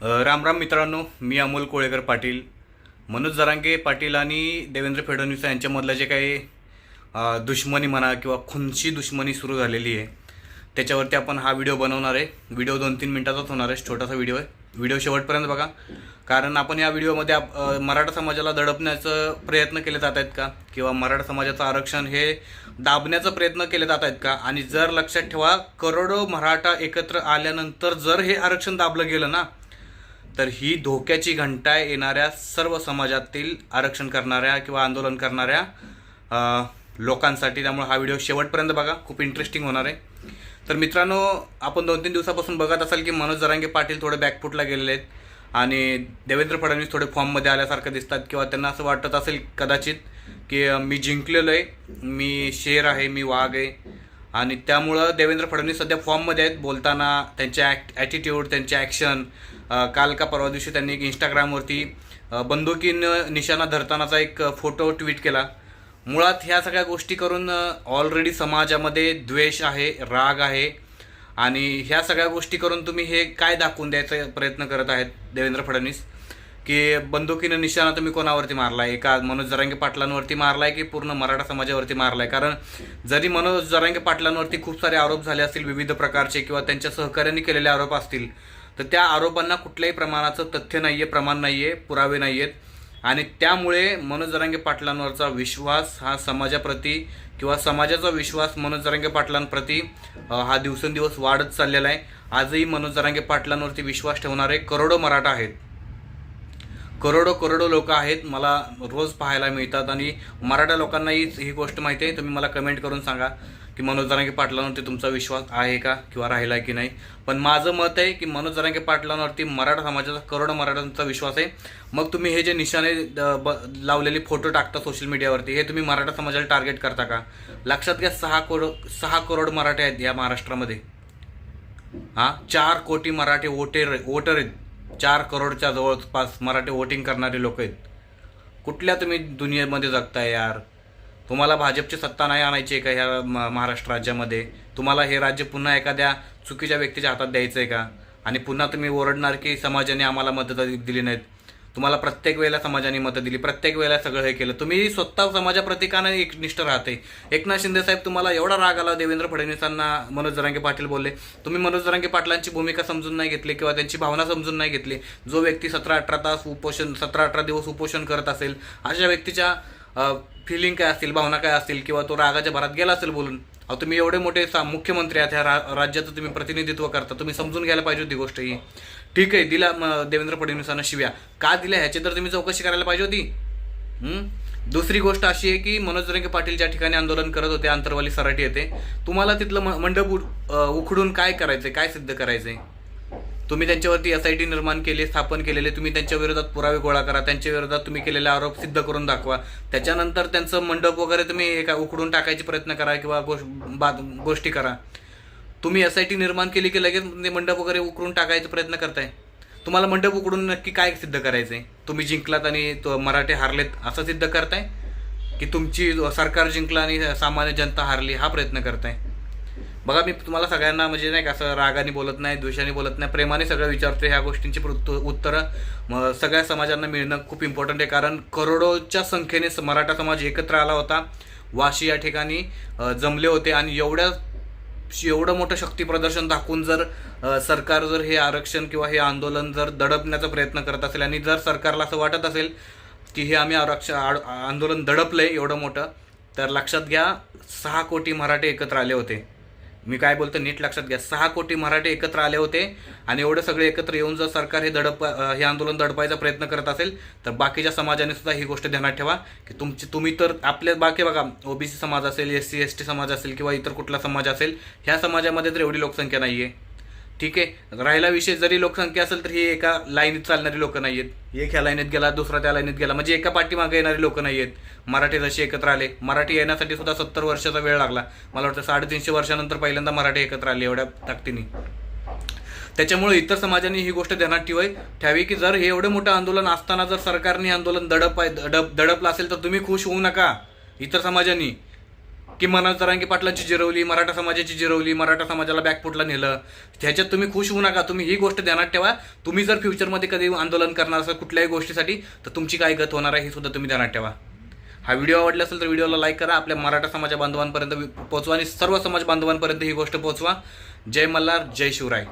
राम राम मित्रांनो मी अमोल कोळेकर पाटील. मनोज जरांगे पाटील आणि देवेंद्र फडणवीस यांच्यामधलं जे काही दुश्मनी म्हणा किंवा खुनशी दुश्मनी सुरू झालेली आहे त्याच्यावरती आपण हा व्हिडिओ बनवणार आहे. व्हिडिओ दोन तीन मिनटाचाच होणार आहे छोटासा व्हिडिओ आहे. व्हिडिओ शेवटपर्यंत बघा. कारण आपण या व्हिडिओमध्ये आप- मराठा समाजाला दडपण्याचं प्रयत्न केले जात आहेत का? किंवा मराठा समाजाचं आरक्षण हे दाबण्याचा प्रयत्न केले जात आहेत का? आणि जर लक्षात ठेवा करोडो मराठा एकत्र आल्यानंतर जर हे आरक्षण दाबलं गेलं ना तर ही धोक्याची घंटा येणाऱ्या सर्व समाजातील आरक्षण करणाऱ्या किंवा आंदोलन करणाऱ्या लोकांसाठी. त्यामुळे हा व्हिडिओ शेवटपर्यंत बघा. खूप इंटरेस्टिंग होणार आहे. तर मित्रांनो आपण दोन तीन दिवसापासून बघत असाल की मनोज जरांगे पाटील थोडे बॅकफुटला गेलेले आहेत. आणि देवेंद्र फडणवीस थोडे फॉर्ममध्ये आल्यासारखं दिसतात. किंवा त्यांना असं वाटत असेल कदाचित की मी जिंकलेलो आहे मी शेर आहे मी वाघ आहे. आणि त्यामुळं देवेंद्र फडणवीस सध्या फॉर्ममध्ये आहेत. बोलताना त्यांचे ॲक्ट ॲटिट्यूड त्यांचे ॲक्शन काल का परवा दिवशी त्यांनी एक इंस्टाग्रामवरती बंदुकीनं निशाणा धरतानाचा एक फोटो ट्विट केला. मुळात ह्या सगळ्या गोष्टी करून ऑलरेडी समाजामध्ये द्वेष आहे राग आहे. आणि ह्या सगळ्या गोष्टी करून तुम्ही हे काय दाखवून द्यायचा प्रयत्न करत आहेत देवेंद्र फडणवीस? की बंदुकीनं निशाणा तुम्ही कोणावरती मारलाय? एका मनोज जरांगे पाटलांवरती मारलाय की पूर्ण मराठा समाजावरती मारलाय? कारण जरी मनोज जरांगे पाटलांवरती खूप सारे आरोप झाले असतील विविध प्रकारचे किंवा त्यांच्या सहकार्याने केलेले आरोप असतील तर त्या आरोपांना कुठल्याही प्रमाणाचं तथ्य नाही आहे प्रमाण नाही आहे पुरावे नाही आहेत आणि त्यामुळे मनोज जरांगे पाटलांवरचा विश्वास हा समाजाप्रती किंवा समाजाचा विश्वास मनोज जरांगे पाटलांप्रती हा दिवसेंदिवस वाढत चाललेला आहे. आजही मनोज जरांगे पाटलांवरती विश्वास ठेवणारे करोडो मराठा आहेत. करोडो करोडो लोक आहेत मला रोज पाहायला मिळतात आणि मराठा लोकांनाही ही गोष्ट माहिती आहे. तुम्ही मला कमेंट करून सांगा की मनोज जरांगे पाटलांवरती तुमचा विश्वास आहे का किंवा राहिला की नाही? पण माझं मत आहे की मनोज जरांगे पाटलांवरती मराठा समाजाचा करोडो मराठ्यांचा विश्वास आहे. मग तुम्ही हे जे निशाने द- ब- लावलेले फोटो टाकता सोशल मीडियावरती हे तुम्ही मराठा समाजाला टार्गेट करता का? लक्षात घ्या सहा करोड सहा करोड मराठे आहेत या महाराष्ट्रामध्ये. हां चार कोटी मराठी वोटर वोटर आहेत. चार करोडच्या जवळपास मराठी वोटिंग करणारे लोक आहेत. कुठल्या तुम्ही दुनियेमध्ये जगताय यार? तुम्हाला भाजपची सत्ता नाही आणायची आहे का ह्या म- महाराष्ट्र राज्यामध्ये? तुम्हाला हे राज्य पुन्हा एखाद्या चुकीच्या व्यक्तीच्या हातात द्यायचं आहे का? आणि पुन्हा तुम्ही ओरडणार की समाजाने आम्हाला मदत दिली नाहीत. तुम्हाला प्रत्येक वेळेला समाजाने मतं दिली प्रत्येक वेळेला सगळं हे केलं. तुम्ही स्वतः समाजाप्रती का नाही एकनिष्ठ राहते. एकनाथ शिंदे साहेब तुम्हाला एवढा राग आला देवेंद्र फडणवीसांना मनोज जरांगे पाटील बोलले. तुम्ही मनोज जरांगे पाटलांची भूमिका समजून नाही घेतली किंवा त्यांची भावना समजून नाही घेतली. जो व्यक्ती सतरा अठरा तास उपोषण सतरा अठरा दिवस उपोषण करत असेल अशा व्यक्तीच्या फिलिंग काय असतील भावना काय असतील किंवा तो रागाच्या भरात गेला असेल बोलून अहो तुम्ही एवढे मोठे सा मुख्यमंत्री आहात ह्या रा राज्याचं तुम्ही प्रतिनिधित्व करता. तुम्ही समजून घ्यायला पाहिजे होती गोष्ट ही. ठीक आहे दिला देवेंद्र फडणवीसांना शिव्या. का दिल्या? ह्याची तर तुम्ही चौकशी करायला पाहिजे होती. दुसरी गोष्ट अशी आहे की मनोज रंगे पाटील ज्या ठिकाणी आंदोलन करत होते आंतरवाली सराठी येते तुम्हाला तिथलं म- मंडप उ- उखडून काय करायचंय? काय सिद्ध करायचंय? तुम्ही त्यांच्यावरती एस आय टी निर्माण केली स्थापन केलेले तुम्ही त्यांच्या विरोधात पुरावे गोळा करा त्यांच्या विरोधात तुम्ही केलेले आरोप सिद्ध करून दाखवा. त्याच्यानंतर त्यांचं मंडप वगैरे तुम्ही एका उकडून टाकायचे प्रयत्न करा किंवा गोष बाद गोष्टी करा. तुम्ही एस आय टी निर्माण केली की लगेच ते मंडप वगैरे उकडून टाकायचा प्रयत्न करताय? तुम्हाला मंडप उकडून नक्की काय सिद्ध करायचं आहे तुम्ही जिंकलात आणि तो मराठे हारलेत असं सिद्ध करताय? की तुमची सरकार जिंकलं आणि सामान्य जनता हारली हा प्रयत्न करताय? बघा मी तुम्हाला सगळ्यांना म्हणजे नाही का असं रागाने बोलत नाही द्वेषाने बोलत नाही प्रेमाने सगळं विचारतो ह्या गोष्टींची प्रत- उत्तरं सगळ्या समाजांना मिळणं खूप इम्पॉर्टंट आहे कारण करोडोच्या संख्येने मराठा समाज एकत्र आला होता. वाशी या ठिकाणी जमले होते आणि एवढ्या एवढं मोठं शक्ती प्रदर्शन दाखवून जर सरकार जर हे आरक्षण किंवा हे आंदोलन जर दडपण्याचा प्रयत्न करत असेल आणि जर सरकारला असं वाटत असेल की हे आम्ही आरक्षण आंदोलन दडपलं आहे एवढं मोठं तर लक्षात घ्या सहा कोटी मराठे एकत्र आले होते. मी काय बोलतो नीट लक्षात घ्या. सहा कोटी मराठे एकत्र आले होते आणि एवढे सगळे एकत्र येऊन जर सरकार हे दडप हे आंदोलन दडपायचा प्रयत्न करत असेल तर बाकीच्या समाजाने सुद्धा ही गोष्ट ध्यानात ठेवा की तुमची तुम्ही तर आपल्या बाकी बघा ओबीसी समाज असेल एस सी एस टी समाज असेल किंवा इतर कुठला समाज असेल ह्या समाजामध्ये तर एवढी लोकसंख्या नाही आहे ठीक आहे? राहिला विषय जरी लोकसंख्या असेल तर ही एका लाईनीत चालणारी लोक नाही आहेत एक ह्या लाईनीत गेला दुसरा त्या लाईनीत गेला. म्हणजे एका पाठीमागे येणारी लोक नाही आहेत मराठी जसे एकत्र आले. मराठी येण्यासाठी सुद्धा सत्तर वर्षाचा वेळ लागला. मला वाटतं साडेतीनशे वर्षानंतर पहिल्यांदा मराठी एकत्र आले एवढ्या ताकदीने. त्याच्यामुळे इतर समाजाने ही गोष्ट ध्यानात ठेवाय ठेवी की जर हे एवढं मोठं आंदोलन असताना जर सरकारने आंदोलन दडप दडप दडपलं असेल तर तुम्ही खुश होऊ नका. इतर समाजांनी. की मनोज जरांगे पाटलांची जिरवली मराठा समाजाची जिरवली मराठा समाजाला बॅकफुटला नेलं. ह्याच्यात तुम्ही खुश होऊ नका. तुम्ही ही गोष्ट ध्यानात ठेवा. तुम्ही जर फ्युचरमध्ये कधी आंदोलन करणार असाल कुठल्याही गोष्टीसाठी तर तुमची काय गत होणार आहे हे सुद्धा तुम्ही ध्यानात ठेवा. हा व्हिडिओ आवडला असेल तर व्हिडिओला लाईक करा. आपल्या मराठा समाजा बांधवांपर्यंत पोहोचवा आणि सर्व समाज बांधवांपर्यंत ही गोष्ट पोहोचवा. जय मल्हार जय शिवराय.